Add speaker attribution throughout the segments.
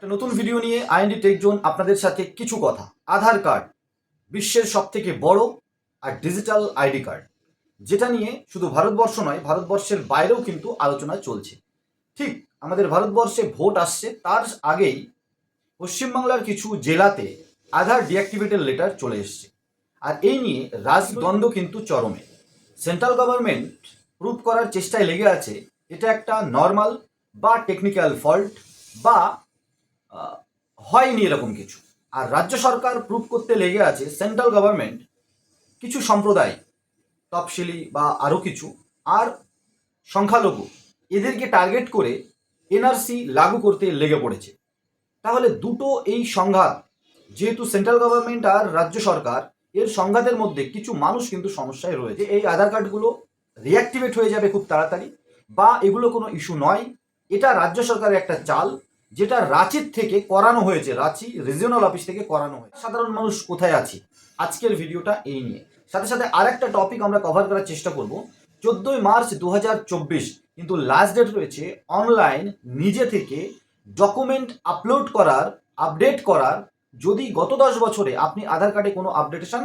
Speaker 1: একটা নতুন ভিডিও নিয়ে আইএনডি টেক জোন আপনাদের সাথে কিছু কথা। আধার কার্ড, বিশ্বের সব থেকে বড় আর ডিজিটাল আইডি কার্ড। যেটা নিয়ে শুধু ভারতবর্ষ নয়, ভারতবর্ষের বাইরেও কিন্তু আলোচনা চলছে। ঠিক আমাদের ভারতবর্ষে ভোট আসছে, তার আগেই পশ্চিমবাংলার কিছু জেলাতে আধার ডিঅ্যাক্টিভেটেড লেটার চলে এসছে। আর এই নিয়ে রাজদ্বন্দ্ব কিন্তু চরমে। সেন্ট্রাল গভর্নমেন্ট প্রুভ করার চেষ্টায় লেগে আছে, এটা একটা নর্মাল বা টেকনিক্যাল ফল্ট বা হয়নি এরকম কিছু। আর রাজ্য সরকার প্রুভ করতে লেগে আছে সেন্ট্রাল গভর্নমেন্ট কিছু সম্প্রদায়, তফসিলি বা আরও কিছু, আর সংখ্যালঘু, এদেরকে টার্গেট করে এনআরসি লাগু করতে লেগে পড়েছে। তাহলে দুটো এই সংঘাত, যেহেতু সেন্ট্রাল গভর্নমেন্ট আর রাজ্য সরকার, এর সংঘাতের মধ্যে কিছু মানুষ কিন্তু সমস্যায় রয়েছে। এই আধার কার্ডগুলো রিঅ্যাক্টিভেট হয়ে যাবে খুব তাড়াতাড়ি, বা এগুলো কোনো ইস্যু নয়। এটা রাজ্য সরকারের একটা চাল যেটা রাঁচির থেকে করানো হয়েছে, রাঁচি রিজিওনাল অফিস থেকে করানো হয়েছে। সাধারণ মানুষ কোথায় আছে? আজকের ভিডিওটা এই নিয়ে। সাথে সাথে আরেকটা টপিক আমরা কভার করার চেষ্টা করব। চোদ্দোই মার্চ দু হাজার চব্বিশ, কিন্তু লাস্ট ডেট রয়েছে অনলাইন নিজে থেকে ডকুমেন্ট আপলোড করার আপডেট করার। যদি গত দশ বছরে আপনি আধার কার্ডে কোনো আপডেটেশন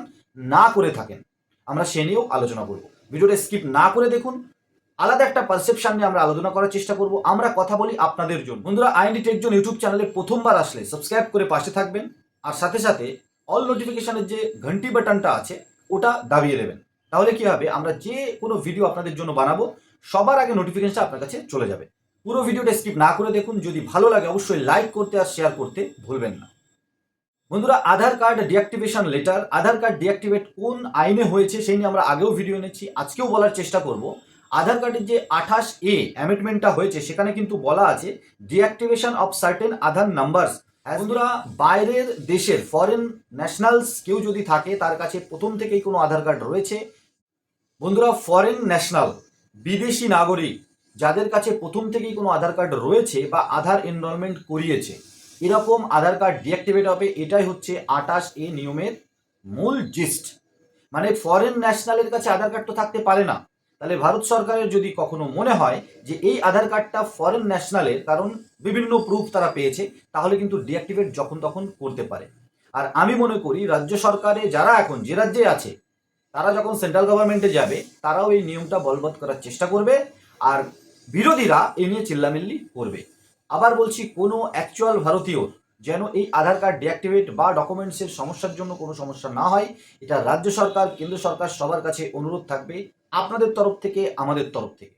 Speaker 1: না করে থাকেন, আমরা সে নিয়েও আলোচনা করব। ভিডিওটা স্কিপ না করে দেখুন আলাদা একটা পারসেপশন নিয়ে আমরা আলোচনা করার চেষ্টা করব। আমরা কথা বলি আপনাদের জন্য। বন্ধুরা আইএনডি টেকজন ইউটিউব চ্যানেলে প্রথমবার আসলে সাবস্ক্রাইব করে পাশে থাকবেন আর সাথে সাথে অল নোটিফিকেশনের যে ঘন্টি বাটনটা আছে, ওটা দাবিয়ে দেবেন। তাহলে কি হবে? আমরা যে কোনো ভিডিও আপনাদের জন্য বানাবো, সবার আগে নোটিফিকেশনটা আপনার কাছে চলে যাবে। পুরো ভিডিওটা স্কিপ না করে দেখুন। যদি ভালো লাগে অবশ্যই লাইক করতে আর শেয়ার করতে ভুলবেন না। বন্ধুরা, Aadhaar card deactivation letter Aadhaar card deactivate কোন আইনে হয়েছে সেই নিয়ে আমরা আগেও ভিডিও এনেছি। আজকেও বলার চেষ্টা করব। আধার কার্ডের যে আঠাশ এ অ্যামেন্ডমেন্টটা হয়েছে সেখানে কিন্তু বলা আছে deactivation of certain Aadhaar numbers বন্ধুরা বাইরের দেশের ফরেন ন্যাশনালস কেউ যদি থাকে তার কাছে প্রথম থেকেই কোনো আধার কার্ড রয়েছে। বন্ধুরা ফরেন ন্যাশনাল বিদেশি নাগরিক যাদের কাছে প্রথম থেকেই কোনো আধার কার্ড রয়েছে বা আধার এনরোলমেন্ট করিয়েছে এরকম আধার কার্ড ডিঅ্যাক্টিভেট হবে। এটাই হচ্ছে আটাশ এ নিয়মের মূল জিস্ট মানে ফরেন ন্যাশনালের কাছে আধার কার্ড তো থাকতে পারে না। তাহলে ভারত সরকারের যদি কখনো মনে হয় যে এই আধার কার্ডটা ফরেন ন্যাশনালের কারণ বিভিন্ন প্রুফ তারা পেয়েছে, তাহলে কিন্তু ডিঅ্যাক্টিভেট যখন তখন করতে পারে। আর আমি মনে করি রাজ্য সরকারে যারা এখন যে রাজ্যে আছে, তারা যখন সেন্ট্রাল গভর্নমেন্টে যাবে, তারাও এই নিয়মটা বলবৎ করার চেষ্টা করবে, আর বিরোধীরা এ নিয়ে চিল্লামিল্লি করবে। আবার বলছি, কোনো অ্যাকচুয়াল ভারতীয় যেন এই আধার কার্ড ডিঅ্যাক্টিভেট বা ডকুমেন্টসের সমস্যার জন্য কোনো সমস্যা না হয়, এটা রাজ্য সরকার, কেন্দ্র সরকার সবার কাছে অনুরোধ থাকবে। আপনাদের তরফ থেকে, আমাদের তরফ থেকে।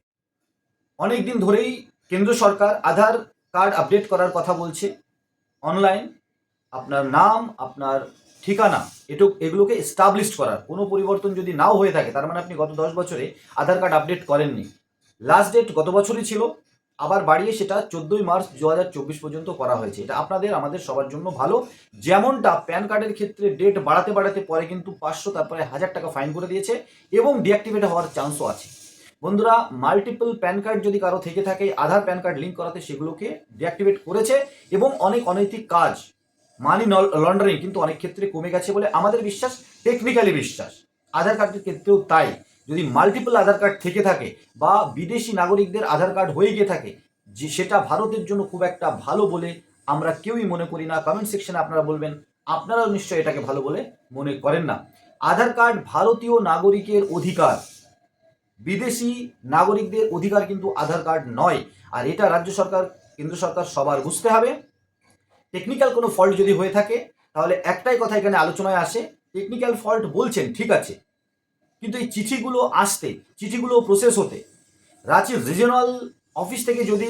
Speaker 1: অনেক দিন ধরেই কেন্দ্র সরকার আধার কার্ড আপডেট করার কথা বলছে। অনলাইন আপনার নাম, আপনার ঠিকানা এটু এগুলোকে এস্টাবলিশ করার। কোনো পরিবর্তন যদি নাও হয়ে থাকে, তার মানে আপনি গত দশ বছরে আধার কার্ড আপডেট করেননি। লাস্ট ডেট গত বছরই ছিল আবার বাড়িয়ে সেটা চোদ্দোই মার্চ দু হাজার চব্বিশ পর্যন্ত করা হয়েছে। এটা আপনাদের, আমাদের সবার জন্য ভালো। যেমনটা প্যান কার্ডের ক্ষেত্রে ডেট বাড়াতে বাড়াতে পরে কিন্তু পাঁচশো, তারপরে হাজার টাকা ফাইন করে দিয়েছে এবং ডিঅ্যাক্টিভেট হওয়ার চান্সও আছে। বন্ধুরা মাল্টিপল প্যান কার্ড যদি কারও থেকে থাকে, আধার প্যান কার্ড লিঙ্ক করাতে সেগুলোকে ডিঅ্যাক্টিভেট করেছে এবং অনেক অনৈতিক কাজ মানি লন্ডারিং কিন্তু অনেক ক্ষেত্রে কমে গেছে বলে আমাদের বিশ্বাস টেকনিক্যালি বিশ্বাস। আধার কার্ডের ক্ষেত্রেও তাই। যদি মাল্টিপল আধার কার্ড থেকে থাকে বা বিদেশি নাগরিকদের আধার কার্ড হয়ে গিয়ে থাকে, যে সেটা ভারতের জন্য খুব একটা ভালো বলে আমরা কেউই মনে করি না। কমেন্ট সেকশনে আপনারা বলবেন, আপনারাও নিশ্চয়ই এটাকে ভালো বলে মনে করেন না। আধার কার্ড ভারতীয় নাগরিকের অধিকার। বিদেশি নাগরিকদের অধিকার কিন্তু আধার কার্ড নয়। আর এটা রাজ্য সরকার, কেন্দ্র সরকার সবার বুঝতে হবে। টেকনিক্যাল কোনো ফল্ট যদি হয়ে থাকে, তাহলে একটাই কথা এখানে আলোচনায় আসে টেকনিক্যাল ফল্ট বলছেন, ঠিক আছে। কিন্তু এই চিঠিগুলো আসতে, চিঠিগুলো প্রসেস হতে, রাঁচির রিজিওনাল অফিস থেকে যদি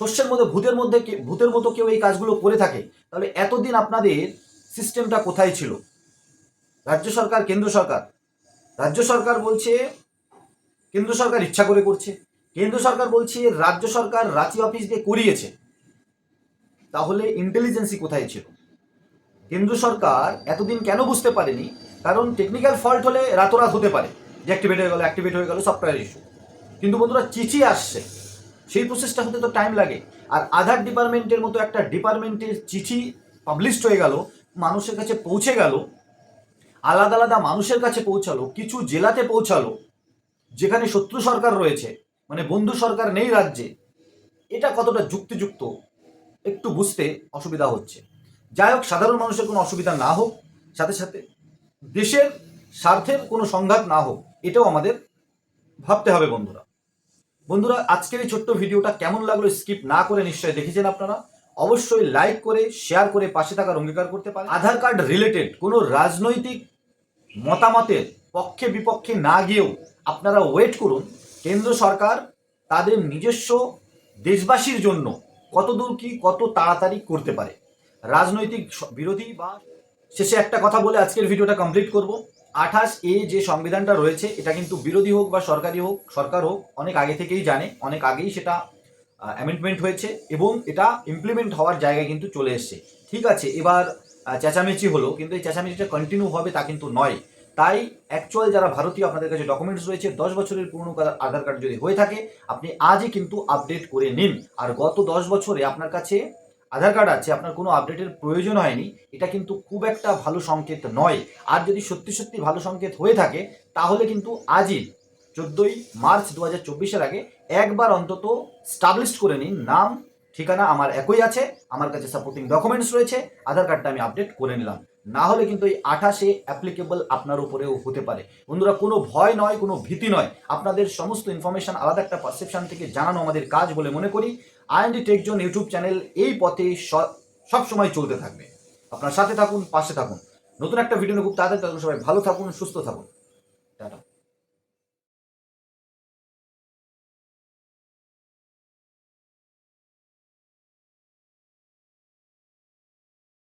Speaker 1: শস্যের মধ্যে, ভূতের মধ্যে ভূতের মতো কেউ এই কাজগুলো করে থাকে, তাহলে এতদিন আপনাদের সিস্টেমটা কোথায় ছিল? রাজ্য সরকার, কেন্দ্র সরকার? রাজ্য সরকার বলছে, কেন্দ্র সরকার ইচ্ছা করে করছে। কেন্দ্র সরকার বলছে, রাজ্য সরকার রাঁচি অফিস দিয়ে করিয়েছে। তাহলে ইন্টেলিজেন্সি কোথায় ছিল? কেন্দ্র সরকার এতদিন কেন বুঝতে পারেনি? কারণ টেকনিক্যাল ফল্ট হলে রাতোরাত হতে পারে। যে ডিঅ্যাক্টিভেট হয়ে গেল অ্যাক্টিভেট হয়ে গেল সফটওয়্যার ইস্যু কিন্তু বন্ধুরা, চিঠি আসছে। সেই প্রসেসটা হতে তো টাইম লাগে। আর আধার ডিপার্টমেন্টের মতো একটা ডিপার্টমেন্টের চিঠি পাবলিশড হয়ে গেল, মানুষের কাছে পৌঁছে গেল, আলাদা আলাদা মানুষের কাছে পৌঁছালো, কিছু জেলাতে পৌঁছালো, যেখানে শত্রু সরকার রয়েছে মানে বন্ধু সরকার নেই রাজ্যে, এটা কতটা যুক্তিযুক্ত, একটু বুঝতে অসুবিধা হচ্ছে। যাই হোক, সাধারণ মানুষের কোনো অসুবিধা না হোক, সাথে সাথে দেশের স্বার্থের কোনো সংঘাত না হোক, এটাও আমাদের ভাবতে হবে বন্ধুরা। বন্ধুরা, আজকের এই ছোট্ট ভিডিওটা কেমন লাগল স্কিপ না করে নিশ্চয়ই দেখেছেন আপনারা। অবশ্যই লাইক করে, শেয়ার করে পাশে থাকার অঙ্গীকার করতে পারেন। আধার কার্ড রিলেটেড কোনো রাজনৈতিক মতামতের পক্ষে বিপক্ষে না গিয়েও আপনারা ওয়েট করুন। কেন্দ্র সরকার তাদের নিজস্ব দেশবাসীর জন্য কতদূর কি কত তাড়াতাড়ি করতে পারে। রাজনৈতিক বিরোধী বা শেষে একটা কথা বলে আজকের ভিডিওটা কমপ্লিট করব। আঠাশ এ যে সংবিধানটা রয়েছে, এটা কিন্তু বিরোধী হোক বা সরকারি হোক, সরকার হোক, অনেক আগে থেকেই জানে, অনেক আগেই সেটা অ্যামেন্ডমেন্ট হয়েছে এবং এটা ইমপ্লিমেন্ট হওয়ার জায়গায় কিন্তু চলে এসছে। ঠিক আছে, এবার চেঁচামেচি হলো, কিন্তু এই চেঁচামেচিটা কন্টিনিউ হবে তা কিন্তু নয়। তাই অ্যাকচুয়াল যারা ভারতীয়, আপনাদের কাছে ডকুমেন্টস রয়েছে, দশ বছরের পুরনো আধার কার্ড যদি হয়ে থাকে, আপনি আজই কিন্তু আপডেট করে নিন। আর গত দশ বছরে আপনার কাছে আধার কার্ড আছে, আপনার কোনো আপডেটের প্রয়োজন হয়নি, এটা কিন্তু খুব একটা ভালো সংকেত নয়। আর যদি সত্যি সত্যি ভালো সংকেত হয়ে থাকে, তাহলে কিন্তু আজই চোদ্দোই মার্চ দু হাজার চব্বিশের আগে একবার অন্তত স্টাবলিশ করে নিন। নাম, ঠিকানা আমার একই আছে, আমার কাছে সাপোর্টিং ডকুমেন্টস রয়েছে, আধার কার্ডটা আমি আপডেট করে নিলাম। না হলে কিন্তু এই আঠাশে অ্যাপ্লিকেবল আপনার উপরেও হতে পারে। বন্ধুরা, কোনো ভয় নয়, কোনো ভীতি নয়। আপনাদের সমস্ত ইনফরমেশন আলাদা একটা পারসেপশন থেকে জানানো আমাদের কাজ বলে মনে করি। আইএনডি টেকজন ইউটিউব চ্যানেল এই পথে সব সময় চলতে থাকবে। আপনার সাথে থাকুন, পাশে থাকুন। নতুন একটা ভিডিও নিয়ে খুব তাড়াতাড়ি সবাই ভালো থাকুন, সুস্থ থাকুন। টাটা।